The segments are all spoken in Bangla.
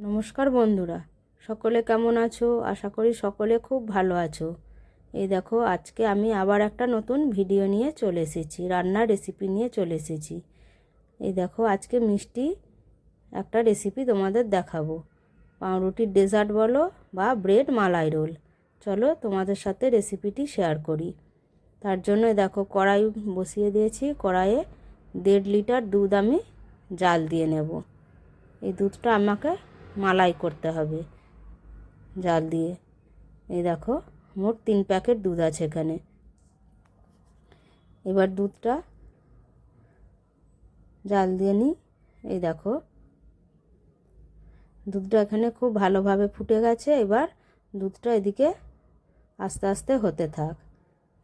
নমস্কার বন্ধুরা, সকলে কেমন আছো? আশা করি সকলে খুব ভালো আছো। এই দেখো, আজকে আমি আবার একটা নতুন ভিডিও নিয়ে চলে এসেছি, রান্নার রেসিপি নিয়ে চলে এসেছি। এই দেখো, আজকে মিষ্টি একটা রেসিপি তোমাদের দেখাবো। পাউরুটির ডেজার্ট বলো বা ব্রেড মালাই রোল চলো তোমাদের সাথে রেসিপিটি শেয়ার করি। তার জন্য দেখো, কড়াই বসিয়ে দিয়েছি। কড়াইয়ে দেড় লিটার দুধ আমি জাল দিয়ে নেব। এই দুধটা আমাকে মালাই করতে হবে জাল দিয়ে। এই দেখো, মোট তিন প্যাকেট দুধ আছে এখানে। এবার দুধটা জাল দিয়ে নিই। এই দেখো, দুধটা এখানে খুব ভালোভাবে ফুটে গেছে। এবার দুধটা এদিকে আস্তে আস্তে হতে থাক।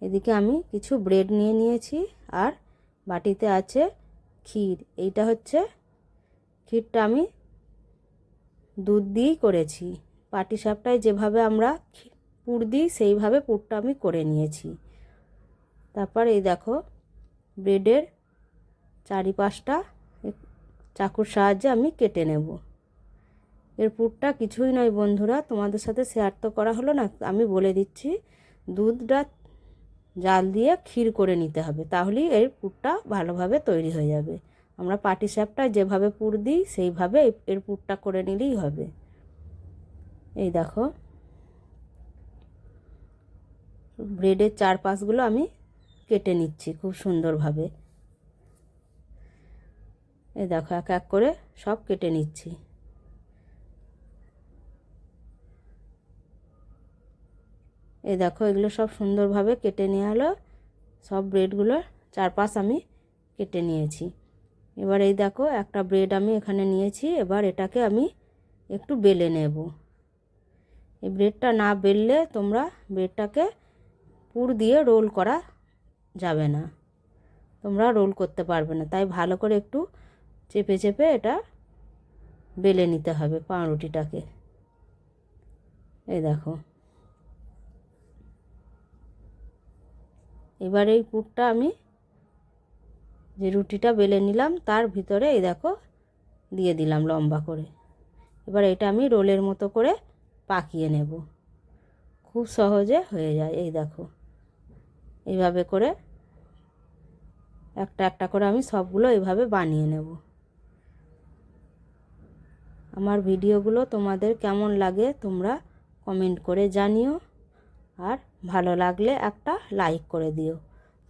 এদিকে আমি কিছু ব্রেড নিয়ে নিয়েছি আর বাটিতে আছে ক্ষীর। এইটা হচ্ছে ক্ষীরটা আমি দুধ দিয়েই করেছি। পাটি সাপটায় যেভাবে আমরা পুর দিই, সেইভাবে পুরটা আমি করে নিয়েছি। তারপর এই দেখো, ব্রেডের চারিপাশটা চাকুর সাহায্যে আমি কেটে নেব। এর পুরটা কিছুই নয় বন্ধুরা, তোমাদের সাথে শেয়ার তো করা হলো না, আমি বলে দিচ্ছি, দুধটা জাল দিয়ে ক্ষীর করে নিতে হবে, তাহলেই এর পুরটা ভালোভাবে তৈরি হয়ে যাবে। আমরা পাটি সাপটায় যেভাবে পুর দিই, সেইভাবে এর পুরটা করে নিলেই হবে। এই দেখো। ব্রেডের চারপাশগুলো আমি কেটে নিচ্ছি খুব সুন্দরভাবে। এই দেখো, এক এক করে সব কেটে নিচ্ছি। এই দেখো, এগুলো সব সুন্দরভাবে কেটে নেওয়া হলো। সব ব্রেডগুলো চারপাশ আমি কেটে নিয়েছি। এবার এই দেখো, একটা ব্রেড আমি এখানে নিয়েছি, এবার এটাকে আমি একটু বেলে নেব। এই ব্রেডটা না বেললে তোমরা ব্রেডটাকে পুর দিয়ে রোল করা যাবে না। তোমরা রোল করতে পারবে না, তাই ভালো করে একটু চেপে চেপে এটা বেলে নিতে হবে পাউরুটিটাকে। এই দেখো। এবার এই পুরটা আমি যে রুটিটা বেলে নিলাম, তার ভিতরে এই দেখো দিয়ে দিলাম লম্বা করে। এবার এটা আমি রোলের মতো করে পাকিয়ে নেব। খুব সহজে হয়ে যায়, এই দেখো। এইভাবে করে একটা একটা করে আমি সবগুলো এইভাবে বানিয়ে নেব। আমার ভিডিওগুলো তোমাদের কেমন লাগে তোমরা কমেন্ট করে জানিও। আর ভালো লাগলে একটা লাইক করে দিও।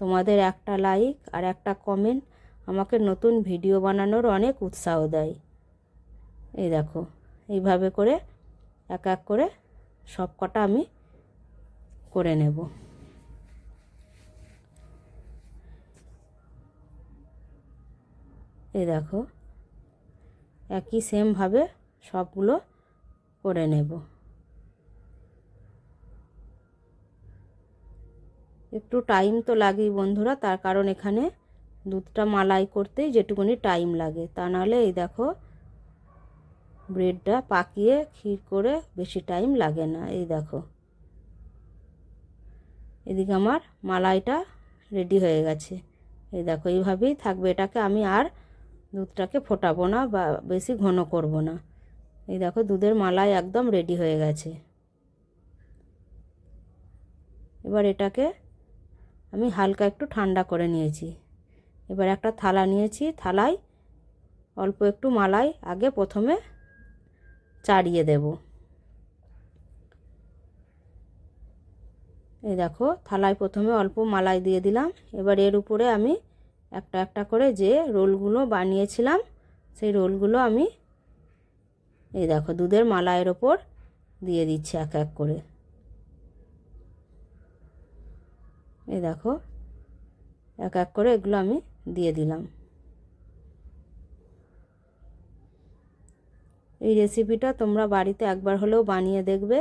তোমাদের একটা লাইক আর একটা কমেন্ট আমাকে নতুন ভিডিও বানানোর অনেক উৎসাহ দেয়। এই দেখো, এইভাবে করে এক এক করে সব কটা আমি করে নেব। এই দেখো, একই সেমভাবে সবগুলো করে নেব। একটু টাইম তো লাগেই বন্ধুরা, তার কারণ এখানে দুধটা মালাই করতেই যেটুকুনি টাইম লাগে। তা নাহলে এই দেখো ব্রেডটা পাকিয়ে ক্ষীর করে বেশি টাইম লাগে না, এই দেখো। এদিকে আমার মালাইটা রেডি হয়ে গেছে। এই দেখো, এইভাবেই থাকবে এটাকে, আমি আর দুধটাকে ফোটাবো না বা বেশি ঘন করব না। এই দেখো, দুধের মালাই একদম রেডি হয়ে গেছে। এবার এটাকে আমি হালকা একটু ঠান্ডা করে নিয়েছি। এবার একটা থালা নিয়েছি, থালায় অল্প একটু মালাই, আগে প্রথমে চাড়িয়ে দেব। এই দেখো, থালায় প্রথমে অল্প মালাই দিয়ে দিলাম। এবার এর উপরে আমি একটা একটা করে যে রোলগুলো বানিয়েছিলাম, সেই রোলগুলো আমি এই দেখো, দুধের মালাইয়ের ওপর দিয়ে দিচ্ছি এক এক করে। এই দেখো, এক এক করে এগুলো আমি দিয়ে দিলাম। এই রেসিপিটা তোমরা বাড়িতে একবার হলেও বানিয়ে দেখবে,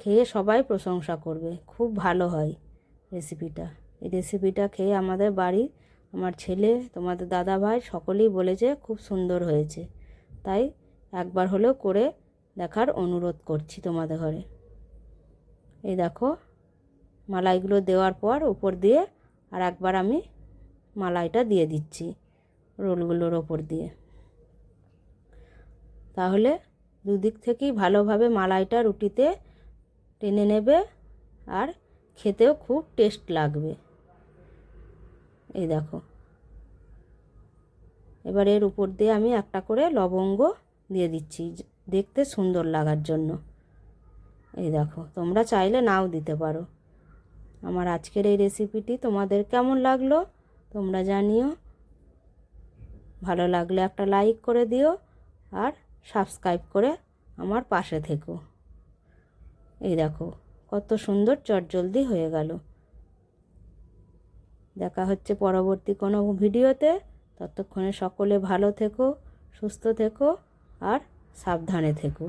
খেয়ে সবাই প্রশংসা করবে। খুব ভালো হয় রেসিপিটা এই রেসিপিটা খেয়ে আমাদের বাড়ির আমার ছেলে, তোমাদের দাদা ভাই সকলেই বলেছে খুব সুন্দর হয়েছে। তাই একবার হলেও করে দেখার অনুরোধ করছি তোমাদের ঘরে। এই দেখো মালাইগুলো দেওয়ার পর উপর দিয়ে আর একবার আমি মালাইটা দিয়ে দিচ্ছি রোলগুলোর ওপর দিয়ে। তাহলে দুদিক থেকেই ভালোভাবে মালাইটা রুটিতে টেনে নেবে আর খেতেও খুব টেস্ট লাগবে। এই দেখো। এবার এর উপর দিয়ে আমি একটা করে লবঙ্গ দিয়ে দিচ্ছি, দেখতে সুন্দর লাগার জন্য। এই দেখো, তোমরা চাইলে নাও দিতে পারো। আমার আজকের এই রেসিপিটি তোমাদের কেমন লাগল তোমরা জানিও। ভালো লাগলে একটা লাইক করে দিও আর সাবস্ক্রাইব করে আমার পাশে থেকো। এই দেখো, কত সুন্দর চটজলদি হয়ে গেল। দেখা হচ্ছে পরবর্তী কোনো ভিডিওতে। ততক্ষণে সকলে ভালো থেকো, সুস্থ থেকো আর সাবধানে থেকো।